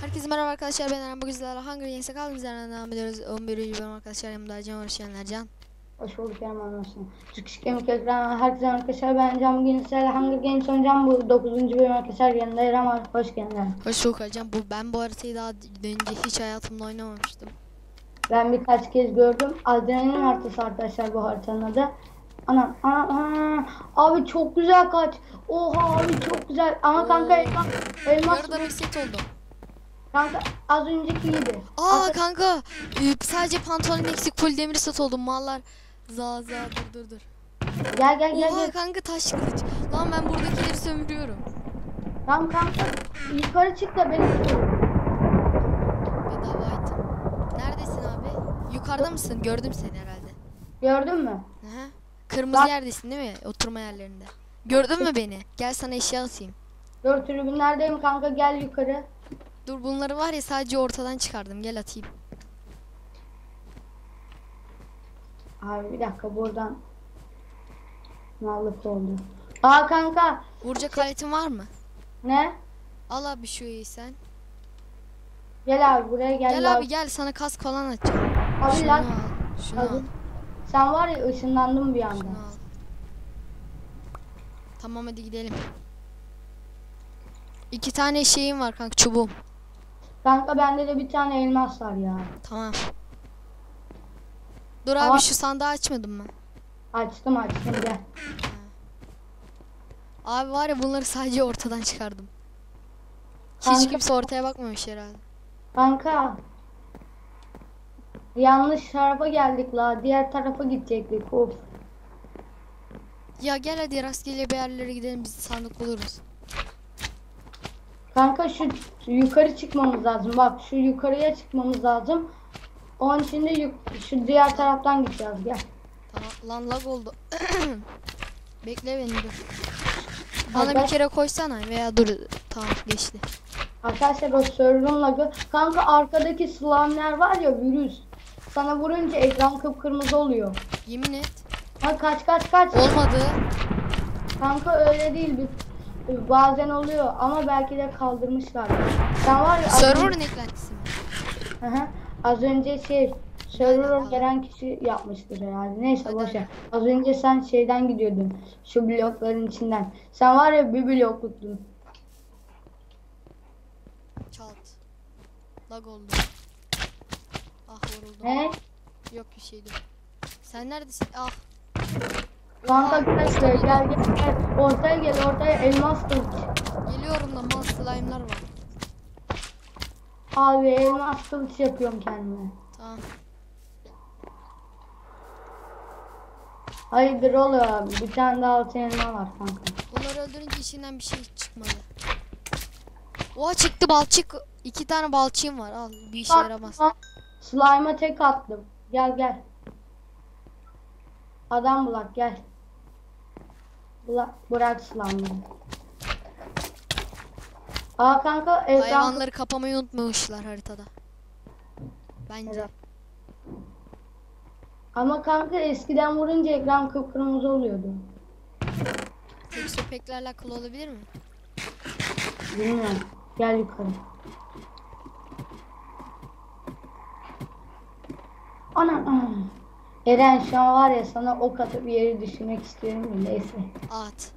Herkese merhaba arkadaşlar ben Eren. Bugün sizlerle Hunger Games'e kaldığımız yerden devam ediyoruz. 11. bölüm arkadaşlar yanımda Can hoş geldin Ercan. Hoş bulduk Erman olsun. Çıkış kemik ekran herkese merhaba arkadaşlar. Ben Can bugün sizlerle Hunger Games oynayacağım. Bu 9. bölüm arkadaşlar yanında Eren var. Hoş geldin. Hoş bulduk Ercan. Bu ben bu haritayı daha önce hiç hayatımda oynamamıştım Ben birkaç kez gördüm. Adrenalin haritası arkadaşlar bu haritanın adı. Anam anam anam. Abi çok güzel kaç. Oha abi çok güzel. Ama kanka elmas elmas Yarıda reset oldum kanka az önceki iyiydi. Aa Arka- kanka. E, sadece pantolon eksik full demir set oldum mallar Za za dur dur dur. Gel gel gel Oha gel. kanka taş kılıç. Lan ben buradakileri sömürüyorum. Tamam kanka yukarı çık da beni Bedava item Neredesin abi? Yukarıda mısın? Gördüm seni herhalde gördün mü? Aha. Kırmızı Bak- yerdesin değil mi? Oturma yerlerinde Gördün mü beni? Gel sana eşya atayım Dört tribünlerdeyim kanka gel yukarı Dur bunları var ya sadece ortadan çıkardım. Gel atayım. Abi bir dakika buradan mallık oldu. Aa kanka Vuracak aletin var mı? ne? Al abi şu iyi sen. Gel abi buraya gel. Gel lan. abi gel sana kask falan atacağım. Abi Şunu lan al. Şunu al. Abi, sen var ya ışınlandım bir anda. Tamam hadi gidelim. İki tane şeyim var kanka çubuğum. Kanka bende de bir tane elmas var ya. Tamam. Dur abi Ama- şu sandığı açmadın mı? Açtım açtım gel. Abi var ya bunları sadece ortadan çıkardım. Hiç Kanka- kimse ortaya bakmamış herhalde. Kanka. Yanlış tarafa geldik la. Diğer tarafa gidecektik. Of. Ya gel hadi rastgele bir yerlere gidelim biz sandık buluruz. Kanka şu yukarı çıkmamız lazım. Bak şu yukarıya çıkmamız lazım. Onun için de şu diğer taraftan gideceğiz. Gel. Tamam lan lag oldu. Bekle beni dur. Bana Arkadaş- bir kere koysana veya dur tamam geçti. Arkadaşlar o server'ın lagı. Kanka arkadaki slime'ler var ya virüs. Sana vurunca ekran kıpkırmızı oluyor. Yemin et. Ha kaç kaç kaç. Olmadı. Kanka öyle değil. Bir, bazen oluyor ama belki de kaldırmışlar. Sen var ya Server'ın eklentisi mi? Hı hı. az önce şey server'a gelen kişi yapmıştır herhalde. Neyse boş ver. Az önce sen şeyden gidiyordun. Şu blokların içinden. Sen var ya bir blokluktun. Çalt. Lag oldu. Ah vuruldum. Ne? Yok bir şeydi. Sen neredesin? Ah. Gel şuraya, gel gel gel. Ortaya gel ortaya elmas kılıç. Geliyorum da mal slime'lar var. Abi elmas kılıç yapıyorum kendime. Tamam. Hayırdır oğlum bir tane daha altın elma var kanka. Bunları öldürünce içinden bir şey çıkmadı. Oha çıktı balçık. İki tane balçığım var. Al bir işe Bak, yaramaz. bak, Slime'a tek attım. Gel gel. Adam bulak gel. Bula, bırak slime'ı. Aa kanka ekran Hayvanları kapamayı unutmamışlar haritada. Bence. Evet. ama kanka eskiden vurunca ekran kıpkırmızı oluyordu. Tekstür pekle alakalı olabilir mi? Bilmiyorum. Gel yukarı. Ana ana. Eren şu an var ya sana ok atıp bir yeri düşürmek istiyorum neyse. At.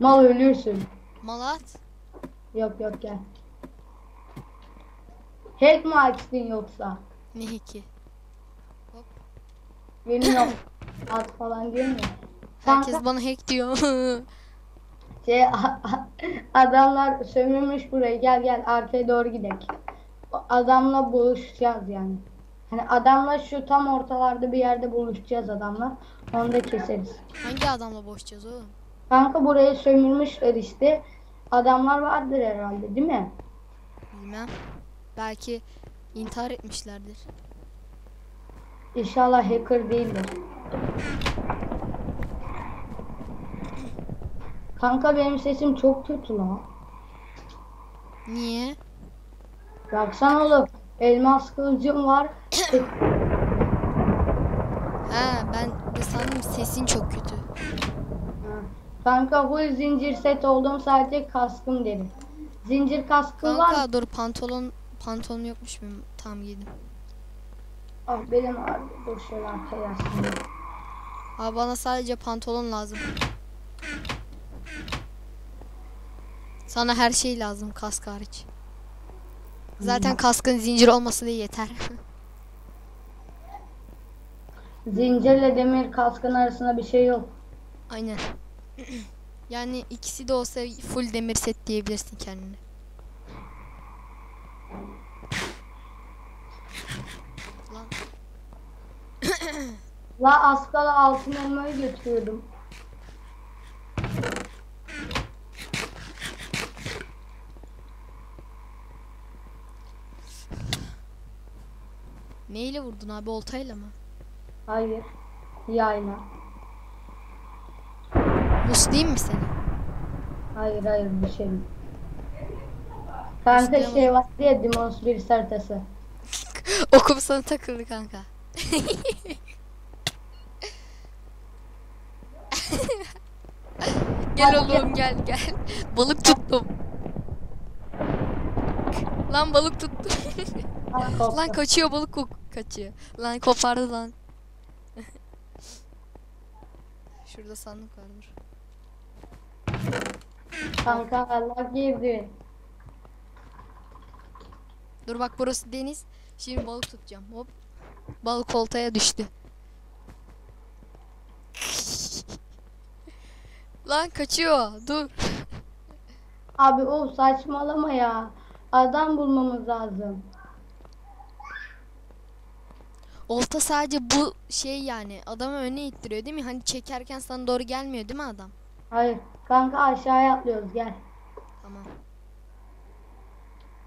Mal ölürsün. Malat. Yok yok gel. Hack mi açtın yoksa? Ne ki? Bilmiyorum. At falan diyor mu? Herkes Kanka, bana hack diyor. şey, adamlar sömürmüş burayı. Gel gel arkaya doğru gidelim. Adamla buluşacağız yani. Hani adamla şu tam ortalarda bir yerde buluşacağız adamla. Onu da keseriz. Hangi adamla boşacağız oğlum? Kanka burayı sömürmüşler işte. Adamlar vardır herhalde değil mi? Bilmem. Belki intihar etmişlerdir. İnşallah hacker değildir. Kanka benim sesim çok kötü lan. Niye? Baksana oğlum. Elmas kılıcım var. de sandım sesin çok kötü. Ha. Kanka full zincir set oldum sadece kaskım deri. Zincir kaskı var. Kanka dur pantolon pantolon yokmuş benim. Tam giydim. Ah benim abi. Dur şöyle arkaya. Abi bana sadece pantolon lazım. Sana her şey lazım kask hariç. Zaten kaskın zincir olması da yeter. Zincirle demir kaskın arasında bir şey yok. Aynen. yani ikisi de olsa full demir set diyebilirsin kendine. Lan La askala altın elmayı götürüyordum. Neyle vurdun abi oltayla mı? Hayır. Yayla. Muslayayım mı seni? Hayır hayır bir şey değil. Kanka şey var diye Demons bir haritası. Okum sana takıldı kanka. gel oğlum gel gel. Balık tuttum. Lan balık tuttum. Lan kaçıyor balık kok kaçıyor. Lan kopardı lan. Şurada sandık vardır. Kanka Allah girdi. Dur bak burası deniz. Şimdi balık tutacağım. Hop. Balık oltaya düştü. Lan kaçıyor. Dur. Abi o saçmalama ya. Adam bulmamız lazım. Olta sadece bu şey yani adamı öne ittiriyor değil mi? Hani çekerken sana doğru gelmiyor değil mi adam? Hayır. Kanka aşağıya atlıyoruz gel. Tamam.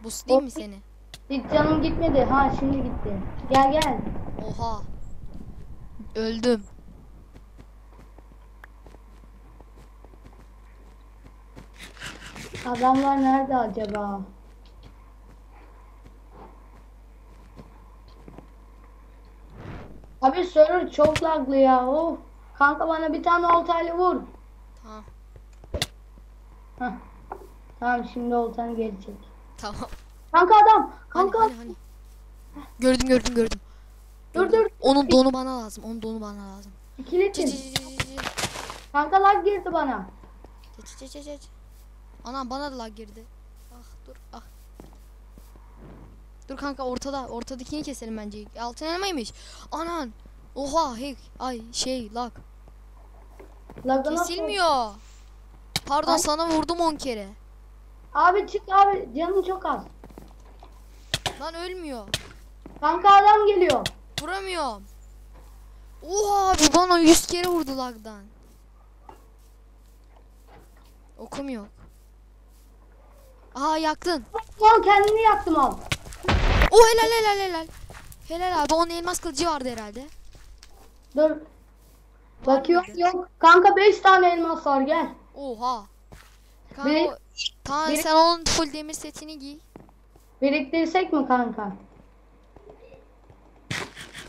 Boostlayayım mı Hop. seni? Hiç canım gitmedi. Ha şimdi gitti. Gel gel. Oha. Öldüm. Adamlar nerede acaba? Abi server çok laglı ya. Of. Kanka bana bir tane oltayla vur. Tamam. Heh. Tamam şimdi oltanı geri çek. Tamam. Kanka adam. Hani Kanka. hani hani. Gördüm gördüm gördüm. Dur dur. Onun donu bana lazım. Onun donu bana lazım. Cı. Kanka lag girdi bana. Geç geç geç. Anam bana da lag girdi. Ah dur ah. Dur kanka ortada ortadakini keselim bence. Altın elmaymış. Anan. Oha hey ay şey lag. Nasıl- Kesilmiyor. Pardon Ay. sana vurdum 10 kere. Abi çık abi. Canım çok az. Lan ölmüyor. Kanka adam geliyor. Vuramıyorum. Oha abi bana 100 kere vurdu lagdan. Okum yok. Aa yaktın. Lan kendini yaktım al. O helal helal helal. Helal abi onun elmas kılıcı vardı herhalde. Dur. Bakıyorum yok. Kanka 5 tane elmas var gel. Oha. Kanka, o- biri- sen onun full demir setini giy. Biriktirsek mi kanka?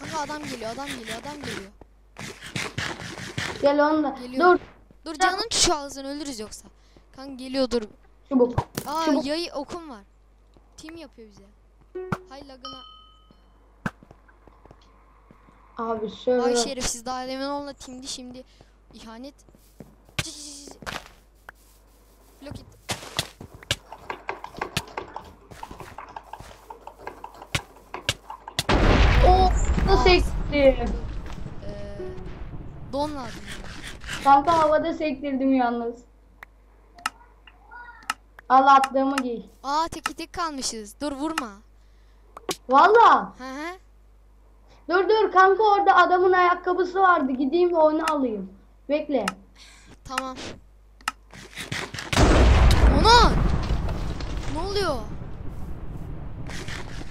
Kanka adam geliyor adam geliyor adam geliyor. Gel onu da. Geliyor. Dur. Dur canın çoğalsın ölürüz yoksa. Kanka geliyor dur. Çubuk. Aa Çabuk. yayı okum var. Tim yapıyor bize. Hay lagına. Abi şöyle. Ay şerefsiz daha demin onunla timdi şimdi ihanet. Blok it. Oh, da sekti. Ee, don lazım. Kanka havada sektirdim yalnız. Al attığımı giy. Aa teki tek kalmışız. Dur vurma. Valla. Hı hı. Dur dur kanka orada adamın ayakkabısı vardı. Gideyim onu alayım. Bekle. Tamam. Ona! Ne oluyor?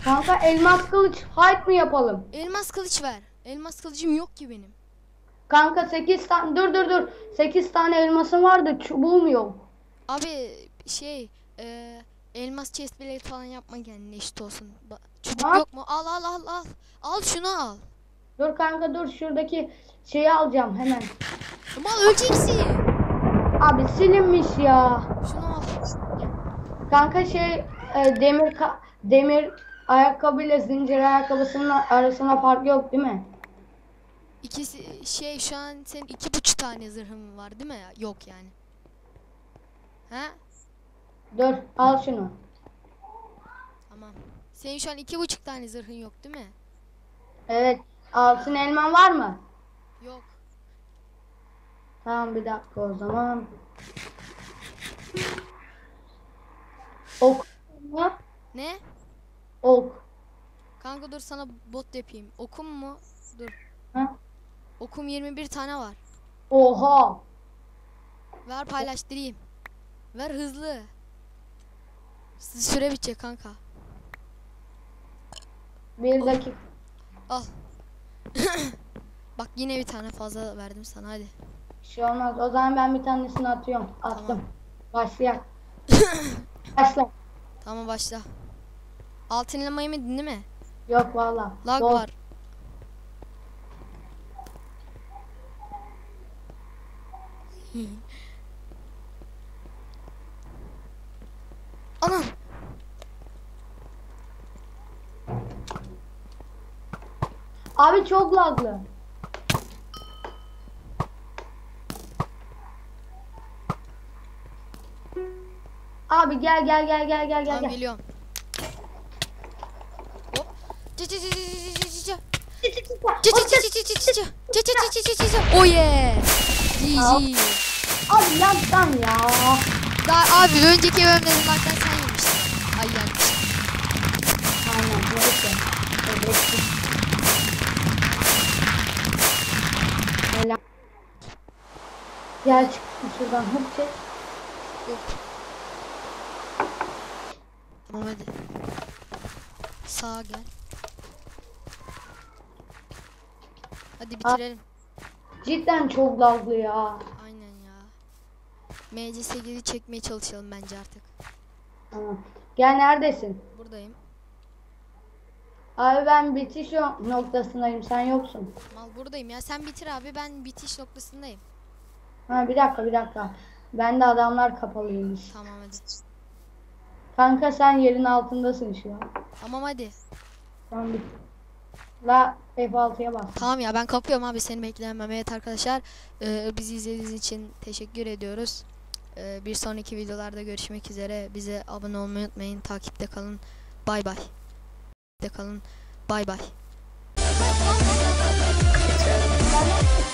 Kanka elmas kılıç fight mı yapalım? Elmas kılıç ver. Elmas kılıcım yok ki benim. Kanka 8 tane dur dur dur. 8 tane elmasım vardı. Çubuğum yok. Abi şey e, elmas chest plate falan yapma kendine eşit olsun. Ba- çubuk Ha? yok mu? Al al al al. Al şunu al. Dur kanka dur şuradaki şeyi alacağım hemen. Mal öleceksin. Abi silinmiş ya. Şunu al. Kanka şey e, demir ka- demir ayakkabıyla zincir ayakkabısının arasında fark yok değil mi? İkisi şey şu an senin iki buçuk tane zırhın var değil mi? Yok yani. He? Dur al şunu. Tamam. Senin şu an iki buçuk tane zırhın yok değil mi? Evet. Altın elman var mı? Yok. Tamam bir dakika o zaman. Ok. Ne? Ok. Kanka dur sana bot yapayım. Okum mu? Dur. Ha? Okum 21 tane var. Oha. Ver paylaştırayım. Ver hızlı. Süre bitecek kanka. Bir dakika. Al. Bak yine bir tane fazla verdim sana hadi. Bir şey olmaz. O zaman ben bir tanesini atıyorum. Attım. Başlayak. Başla. Tamam başla. Altın elma yemedin değil mi? Yok valla. Lag Bol. var. Anam. Abi çok laglı. Abi gel gel gel gel gel gel. Tamam gel. geliyorum. Hop. Cı. Cı cı cı cı cı cı cı. Oh yeah. GG. Abi lagdan ya. Daha abi önceki bölümde zaten sen yemiştin. Ay yenmiştin. Aynen neyse. Evet. Gel çık şuradan hop çek. Tamam hadi. Sağa gel. Hadi bitirelim. Cidden çok laglı ya. Aynen ya. MC8'i çekmeye çalışalım bence artık. Tamam. Gel neredesin? Buradayım. Abi ben bitiş noktasındayım sen yoksun. Mal buradayım ya. Sen bitir abi. Ben bitiş noktasındayım. Ha bir dakika bir dakika. Bende adamlar kapalıymış. Tamam hadi. Kanka sen yerin altındasın şu an. Tamam hadi. Tamam bit. La F6'ya bas. Tamam ya ben kapıyorum abi seni bekleyemem. Evet arkadaşlar e, bizi izlediğiniz için teşekkür ediyoruz. E, bir sonraki videolarda görüşmek üzere. Bize abone olmayı unutmayın. Takipte kalın. Bay bay. Takipte kalın. Bay bay.